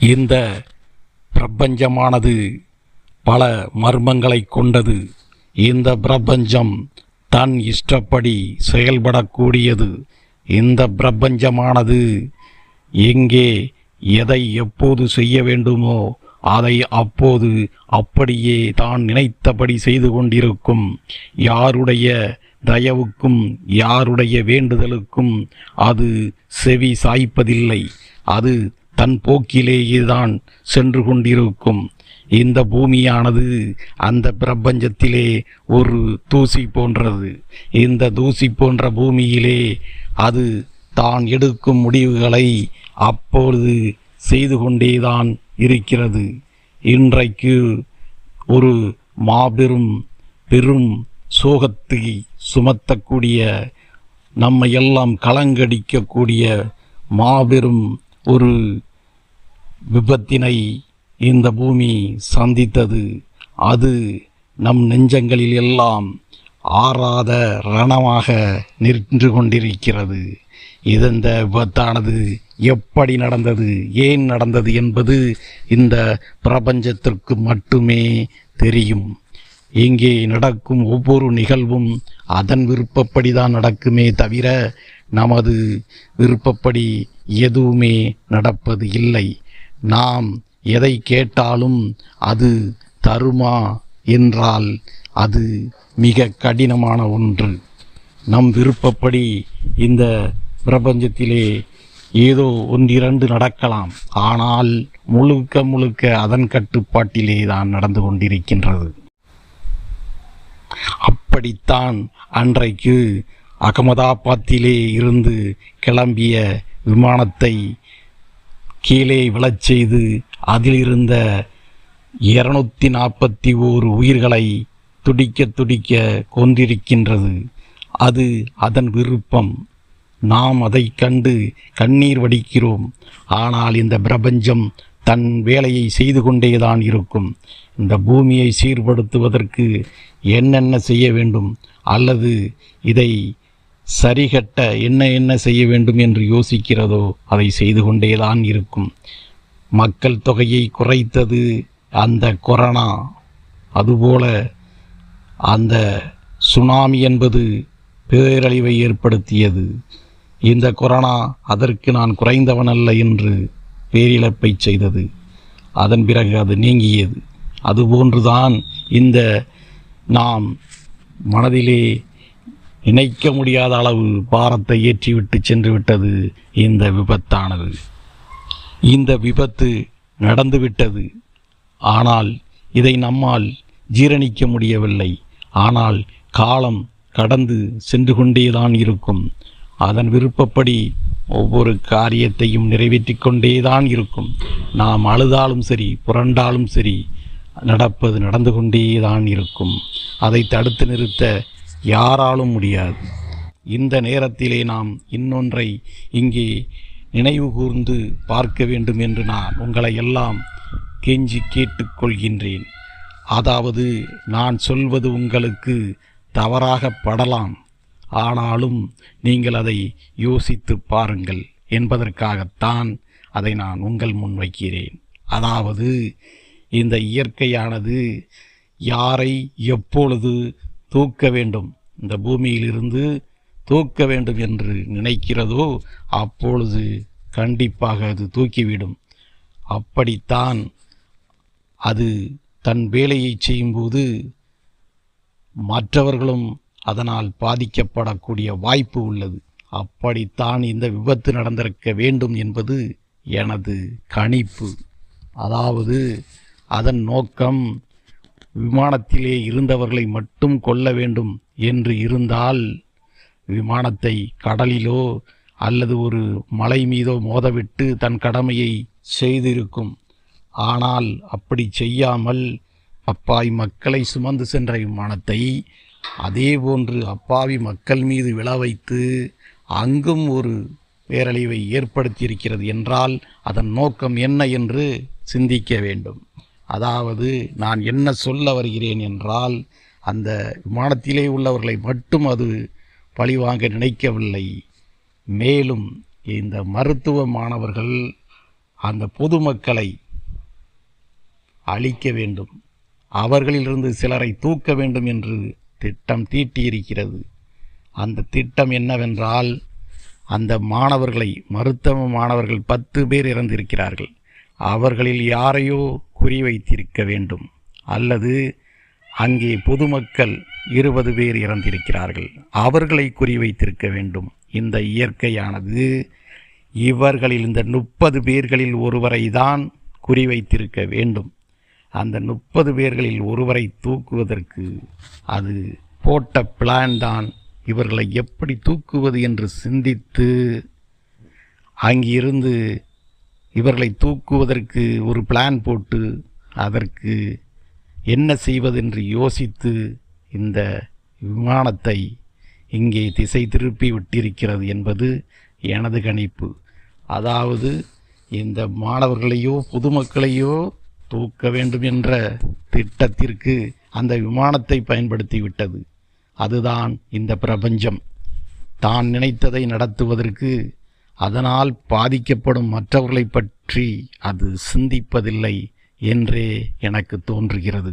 இந்த பிரபஞ்சமானது பல மர்மங்களை கொண்டது. இந்த பிரபஞ்சம் தன் இஷ்டப்படி செயல்படக்கூடியது. இந்த பிரபஞ்சமானது எங்கே எதை எப்போது செய்ய வேண்டுமோ அதை அப்போது அப்படியே தான் நினைத்தபடி செய்து கொண்டிருக்கும். யாருடைய தயவுக்கும் யாருடைய வேண்டுதலுக்கும் அது செவி சாய்ப்பதில்லை. அது தன் போக்கிலேயே தான் சென்று கொண்டிருக்கும். இந்த பூமியானது அந்த பிரபஞ்சத்திலே ஒரு தூசி போன்றது. இந்த தூசி போன்ற பூமியிலே அது தான் எடுக்கும் முடிவுகளை அப்பொழுது செய்து கொண்டேதான் இருக்கிறது. இன்றைக்கு ஒரு மாபெரும் பெரும் சோகத்தை சுமத்தக்கூடிய நம்மை எல்லாம் கலங்கடிக்கக்கூடிய மாபெரும் ஒரு விபத்தினை இந்த பூமி சந்தித்தது. அது நம் நெஞ்சங்களில் எல்லாம் ஆறாத ரணமாக நின்று கொண்டிருக்கிறது. இந்த விபத்தானது எப்படி நடந்தது ஏன் நடந்தது என்பது இந்த பிரபஞ்சத்திற்கு மட்டுமே தெரியும். இங்கே நடக்கும் ஒவ்வொரு நிகழ்வும் அதன் விருப்பப்படி தான் நடக்குமே தவிர நமது விருப்பப்படி எதுவுமே நடப்பது இல்லை. நாம் எதை கேட்டாலும் அது தருமா என்றால் அது மிக கடினமான ஒன்று. நம் விருப்பப்படி இந்த பிரபஞ்சத்திலே ஏதோ ஒன்றிரண்டு நடக்கலாம். ஆனால் முழுக்க முழுக்க அதன் கட்டுப்பாட்டிலே தான் நடந்து கொண்டிருக்கின்றது. அப்படித்தான் அன்றைக்கு அகமதாபாத்திலே இருந்து கிளம்பிய விமானத்தை கீழே விழச் செய்து அதிலிருந்த இருநூத்தி நாற்பத்தி ஓரு உயிர்களை துடிக்க துடிக்க கொண்டிருக்கின்றது அது அதன் விருப்பம். நாம் அதை கண்டு கண்ணீர் வடிக்கிறோம். ஆனால் இந்த பிரபஞ்சம் தன் வேலையை செய்து கொண்டேதான் இருக்கும். இந்த பூமியை சீர்படுத்துவதற்கு என்னென்ன செய்ய வேண்டும்? அல்லது இதை சரிகட்ட என்ன என்ன செய்ய வேண்டும் என்று யோசிக்கிறதோ அதை செய்து கொண்டேதான் இருக்கும். மக்கள் தொகையை குறைத்தது அந்த கொரோனா. அதுபோல அந்த சுனாமி என்பது பேரழிவை ஏற்படுத்தியது. இந்த கொரோனா அதற்கு நான் குறைந்தவன் அல்ல என்று பேரிழப்பை செய்தது. அதன் பிறகு அது நீங்கியது. அதுபோன்றுதான் இந்த நாம் மனதிலே நினைக்க முடியாத அளவு பாரத்தை ஏற்றிவிட்டு சென்று விட்டது இந்த விபத்தானது. இந்த விபத்து நடந்துவிட்டது. ஆனால் இதை நம்மால் ஜீரணிக்க முடியவில்லை. ஆனால் காலம் கடந்து சென்று கொண்டேதான் இருக்கும். அதன் விருப்பப்படி ஒவ்வொரு காரியத்தையும் நிறைவேற்றி கொண்டேதான் இருக்கும். நாம் அழுதாலும் சரி புரண்டாலும் சரி நடப்பது நடந்து கொண்டேதான் இருக்கும். அதை தடுத்து நிறுத்த யாராலும் முடியாது. இந்த நேரத்திலே நாம் இன்னொன்றை இங்கே நினைவு கூர்ந்து பார்க்க வேண்டும் என்று நான் உங்களை எல்லாம் கெஞ்சி கேட்டுக்கொள்கின்றேன் அதாவது நான் சொல்வது உங்களுக்கு தவறாக படலாம். ஆனாலும் நீங்கள் அதை யோசித்து பாருங்கள் என்பதற்காகத்தான் அதை நான் உங்கள் முன் வைக்கிறேன். அதாவது இந்த இயற்கையானது யாரை எப்பொழுது தூக்க வேண்டும். இந்த பூமியிலிருந்து தூக்க வேண்டும் என்று நினைக்கிறதோ அப்பொழுது கண்டிப்பாக அது தூக்கிவிடும். அப்படித்தான் அது தன் வேலையை செய்யும்போது மற்றவர்களும் அதனால் பாதிக்கப்படக்கூடிய வாய்ப்பு உள்ளது. அப்படித்தான் இந்த விபத்து நடந்திருக்க வேண்டும் என்பது எனது கணிப்பு. அதாவது அதன் நோக்கம் விமானத்திலே இருந்தவர்களை மட்டும் கொல்ல வேண்டும் என்று இருந்தால் விமானத்தை கடலிலோ அல்லது ஒரு மலை மீதோ மோதவிட்டு தன் கடமையை செய்திருக்கும். ஆனால் அப்படி செய்யாமல் அப்பாவி மக்களை சுமந்து சென்ற விமானத்தை அதே போன்று அப்பாவி மக்கள் மீது விழ வைத்து அங்கும் ஒரு பேரழிவை ஏற்படுத்தியிருக்கிறது என்றால் அதன் நோக்கம் என்ன என்று சிந்திக்க வேண்டும். அதாவது நான் என்ன சொல்ல வருகிறேன் என்றால் அந்த விமானத்திலே உள்ளவர்களை மட்டும் அது பழிவாங்க நினைக்கவில்லை. மேலும் இந்த மருத்துவ மாணவர்கள் அந்த பொதுமக்களை அழிக்க வேண்டும். அவர்களிலிருந்து சிலரை தூக்க வேண்டும் என்று திட்டம் தீட்டியிருக்கிறது. அந்த திட்டம் என்னவென்றால் அந்த மாணவர்களை மருத்துவ மாணவர்கள் பத்து பேர் இறந்திருக்கிறார்கள். அவர்களில் யாரையோ குறிவைத்திருக்க வேண்டும். அல்லது அங்கே பொதுமக்கள் இருபது பேர் இறந்திருக்கிறார்கள். அவர்களை குறிவைத்திருக்க வேண்டும். இந்த இயற்கையானது இவர்களில் இந்த முப்பது பேர்களில் ஒருவரை தான் குறிவைத்திருக்க வேண்டும். அந்த முப்பது பேர்களில் ஒருவரை தூக்குவதற்கு அது போட்ட பிளான் தான். இவர்களை எப்படி தூக்குவது என்று சிந்தித்து அங்கிருந்து இவர்களை தூக்குவதற்கு ஒரு பிளான் போட்டு அதற்கு என்ன செய்வதென்று யோசித்து இந்த விமானத்தை இங்கே திசை திருப்பி விட்டிருக்கிறது என்பது எனது கணிப்பு. அதாவது இந்த மாணவர்களையோ பொதுமக்களையோ தூக்க வேண்டும் என்ற திட்டத்திற்கு அந்த விமானத்தை பயன்படுத்தி விட்டது அதுதான் இந்த பிரபஞ்சம். தான் நினைத்ததை நடத்துவதற்கு அதனால் பாதிக்கப்படும் மற்றவர்களை பற்றி அது சிந்திப்பதில்லை என்றே எனக்கு தோன்றுகிறது.